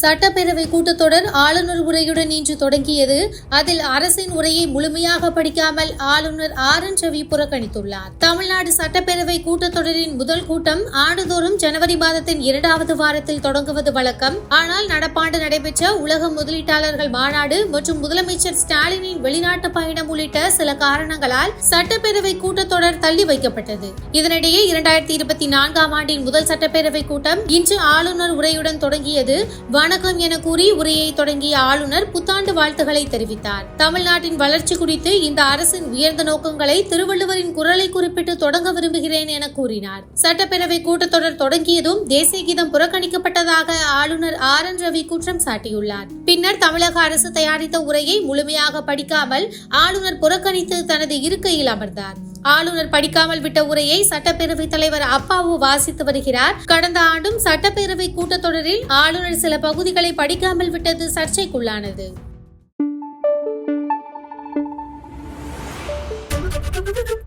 சட்டப்பேரவை கூட்டத்தொடர் ஆளுநர் உரையுடன் இன்று தொடங்கியது. அதில் அரசின் உரையை முழுமையாக படிக்காமல் ஆளுநர் ஆர் என் ரவி புறக்கணித்துள்ளார். தமிழ்நாடு சட்டப்பேரவை கூட்டத்தொடரின் முதல் கூட்டம் ஆண்டுதோறும் ஜனவரி மாதத்தின் இரண்டாவது வாரத்தில் தொடங்குவது வழக்கம். ஆனால் நடப்பாண்டு நடைபெற்ற உலக முதலீட்டாளர்கள் மாநாடு மற்றும் முதலமைச்சர் ஸ்டாலினின் வெளிநாட்டு பயணம் உள்ளிட்ட சில காரணங்களால் சட்டப்பேரவை கூட்டத்தொடர் தள்ளி வைக்கப்பட்டது. இதனிடையே இரண்டாயிரத்தி இருபத்தி நான்காம் ஆண்டின் முதல் சட்டப்பேரவை கூட்டம் இன்று ஆளுநர் உரையுடன் தொடங்கியது. வணக்கம் என கூறி உரையை தொடங்கிய ஆளுநர் புத்தாண்டு வாழ்த்துக்களை தெரிவித்தார். தமிழ்நாட்டின் வளர்ச்சி குறித்து இந்த அரசின் உயர்ந்த நோக்கங்களை திருவள்ளுவரின் குரலை குறிப்பிட்டு தொடங்க விரும்புகிறேன் என கூறினார். சட்டப்பேரவை கூட்டத்தொடர் தொடங்கியதும் தேசிய கீதம் புறக்கணிக்கப்பட்டதாக ஆளுநர் ஆர் என் ரவி குற்றம் சாட்டியுள்ளார். பின்னர் தமிழக அரசு தயாரித்த உரையை முழுமையாக படிக்காமல் ஆளுநர் புறக்கணித்து தனது இருக்கையில் அமர்ந்தார். ஆளுநர் படிக்காமல் விட்ட உரையை சட்டப்பேரவை தலைவர் அப்பாவு வாசித்து வருகிறார் கடந்த ஆண்டும் சட்டப்பேரவை கூட்டத்தொடரில் ஆளுநர் சில பகுதிகளை படிக்காமல் விட்டது சர்ச்சைக்குள்ளானது Thank you.